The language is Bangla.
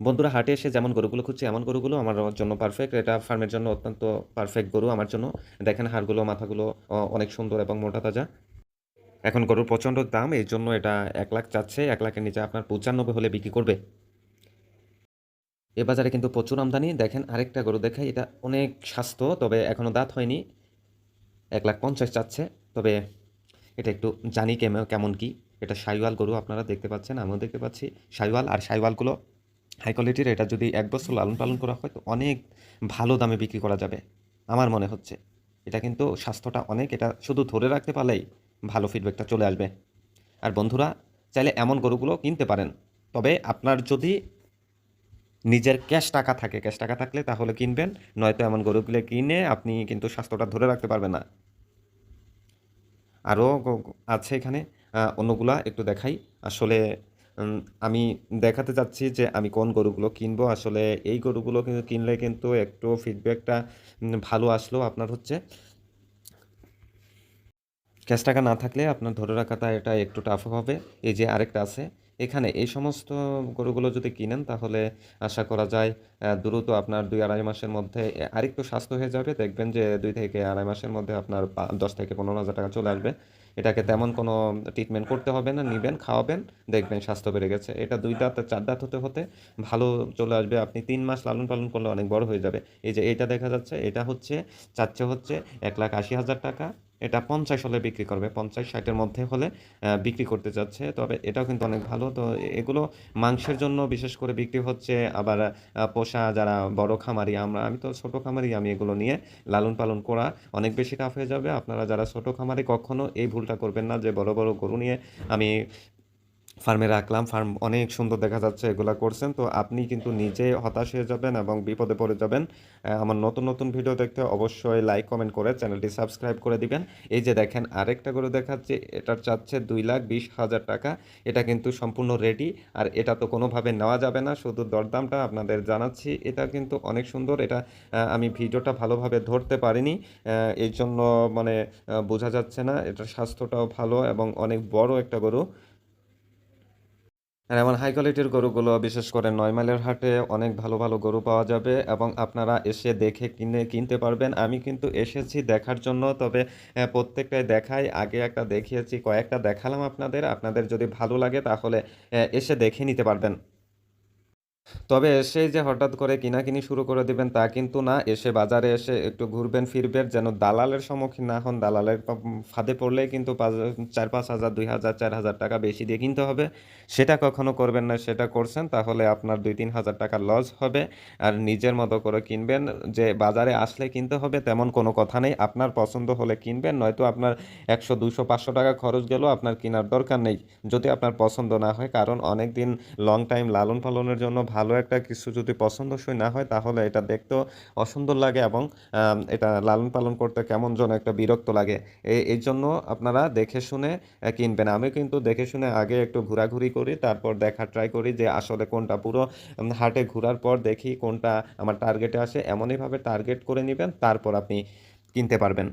বন্ধুরা, হাটে এসে যেমন গরুগুলো খুঁজছে, এমন গরুগুলো আমার জন্য পারফেক্ট এটা ফার্মের জন্য অত্যন্ত পারফেক্ট গরু আমার জন্য। দেখেন, হাড়গুলো, মাথাগুলো অনেক সুন্দর এবং মোটা তাজা। এখন গরুর প্রচণ্ড দাম এই জন্য এটা এক লাখ চাচ্ছে। এক লাখের নিচে আপনার পঁচানব্বই হলে বিক্রি করবে। এ বাজারে কিন্তু প্রচুর আমদানি। দেখেন, আরেকটা গরু দেখাই, এটা অনেক স্বাস্থ্য, তবে এখনও দাঁত হয়নি। এক লাখ পঞ্চাশ চাচ্ছে, তবে এটা একটু জানি কেমন কেমন কি। এটা সাইওয়াল গরু, আপনারা দেখতে পাচ্ছেন, আমিও দেখতে পাচ্ছি। সাইওয়াল আর সাইওয়ালগুলো হাই কোয়ালিটির এটা যদি এক বছর লালন পালন করা হয়, তো অনেক ভালো দামে বিক্রি করা যাবে, আমার মনে হচ্ছে। এটা কিন্তু স্বাস্থ্যটা অনেক, এটা শুধু ধরে রাখতে পারলেই ভালো ফিডব্যাকটা চলে আসবে। আর বন্ধুরা, চাইলে এমন গরুগুলো কিনতে পারেন, তবে আপনার যদি নিজের ক্যাশ টাকা থাকে, ক্যাশ টাকা থাকলে তাহলে কিনবেন, নয়তো এমন গরুগুলো কিনে আপনি কিন্তু স্বাস্থ্যটা ধরে রাখতে পারবেন না। আরও আছে এখানে অন্যগুলা একটু দেখাই। আসলে আমি দেখাতে চাচ্ছি যে আমি কোন গরুগুলো কিনবো। আসলে এই গরুগুলো কিন্তু কিনলে কিন্তু একটু ফিডব্যাকটা ভালো আসলো আপনার হচ্ছে। ক্যাশ টাকা না থাকলে আপনার ধরে রাখাটা এটা একটু টাফ হবে। এই যে আরেকটা আছে, এখানে এই সমস্ত গরুগুলো যদি কিনেন তাহলে আশা করা যায় দ্রুত আপনার দুই আড়াই মাসের মধ্যে আরেকটু স্বাস্থ্য হয়ে যাবে। দেখবেন যে দুই থেকে আড়াই মাসের মধ্যে আপনার দশ থেকে পনেরো হাজার টাকা চলে আসবে। এটাকে তেমন কোনো ট্রিটমেন্ট করতে হবে না, নিবেন, খাওয়াবেন, দেখবেন স্বাস্থ্য বেড়ে গেছে। এটা দুই দাঁত চার দাঁত হতে হতে ভালো চলে আসবে। আপনি তিন মাস লালন পালন করলে অনেক বড় হয়ে যাবে। এই যে এটা দেখা যাচ্ছে, এটা হচ্ছে, চাচ্ছে হচ্ছে এক লাখ আশি হাজার টাকা। এটা পঞ্চাশ হলে বিক্রি করবে। পঞ্চাশ ষাটের মধ্যে হলে বিক্রি করতে চাচ্ছে। তবে এটাও কিন্তু অনেক ভালো। তো এগুলো মাংসের জন্য বিশেষ করে বিক্রি হচ্ছে আবার পোষা যারা বড় খামারি, আমরা, আমি তো ছোট খামারি, আমি এগুলো নিয়ে লালন পালন করা অনেক বেশি টাফ হয়ে যাবে। আপনারা যারা ছোট খামারি, কখনো এই ভুলটা করবেন না যে বড় বড় গরু নিয়ে আমি ফার্মে রাখলাম, ফার্ম অনেক সুন্দর দেখা যাচ্ছে, এগুলা করছেন। তো আপনি কিন্তু নিজে হতাশ হয়ে যাবেন এবং বিপদে পড়ে যাবেন। আমার নতুন নতুন ভিডিও দেখতে অবশ্যই লাইক, কমেন্ট করে চ্যানেলটি সাবস্ক্রাইব করে দিবেন। এই যে দেখেন, আরেকটা করে দেখাচ্ছে, এটার চাচ্ছে দুই লাখ বিশ হাজার টাকা। এটা কিন্তু সম্পূর্ণ রেডি আর এটা তো কোনোভাবে নেওয়া যাবে না, শুধু দরদামটা আপনাদের জানাচ্ছি। এটা কিন্তু অনেক সুন্দর, এটা আমি ভিডিওটা ভালোভাবে ধরতে পারিনি। এই জন্য মানে বোঝা যাচ্ছে না, এটার স্বাস্থ্যটাও ভালো এবং অনেক বড় একটা গরু। আর এমন হাই কোয়ালিটির গরুগুলো, বিশেষ করে নয়মাইলের হাটে অনেক ভালো ভালো গরু পাওয়া যাবে এবং আপনারা এসে দেখে কিনে, কিনতে পারবেন। আমি কিন্তু এসেছি দেখার জন্য, তবে প্রত্যেকটাই দেখাই। আগে একটা দেখিয়েছি, কয়েকটা দেখালাম আপনাদের। আপনাদের যদি ভালো লাগে তাহলে এসে দেখে নিতে পারবেন। তবে এসেই যে হঠাৎ করে কিনাকিনি শুরু করে দিবেন তা কিন্তু না। এসে বাজারে এসে একটু ঘুরবেন, ফিরবেন, যেন দালালের সম্মুখীন না হন। দালালের ফাঁদে পড়লেই কিন্তু চার, পাঁচ হাজার, দুই হাজার, চার হাজার টাকা বেশি দিয়ে কিনতে হবে। সেটা কখনো করবেন না, সেটা করছেন, তাহলে আপনার দুই, তিন হাজার টাকা লস হবে। আর নিজের মতো করে কিনবেন, যে বাজারে আসলে কিনতে হবে তেমন কোনো কথা নেই। আপনার পছন্দ হলে কিনবেন, নয়তো আপনার একশো দুশো পাঁচশো টাকা খরচ গেলেও আপনার কেনার দরকার নেই। যদি আপনার পছন্দ না হয়, কারণ অনেক দিন লং টাইম লালন পালনের জন্য ভালো একটা কিছু যদি পছন্দসই না হয়, তাহলে এটা দেখতেও অসুন্দর লাগে এবং এটা লালন পালন করতে কেমন যেন একটা বিরক্ত লাগে। এই জন্য আপনারা দেখে শুনে কিনবেন। আমি কিন্তু দেখে শুনে আগে একটু ঘোরাঘুরি করি, তারপর দেখা ট্রাই করি যে আসলে কোনটা পুরো হাটে ঘোরার পর দেখি কোনটা আমার টার্গেটে আসে। এমনইভাবে টার্গেট করে নেবেন, তারপর আপনি কিনতে পারবেন।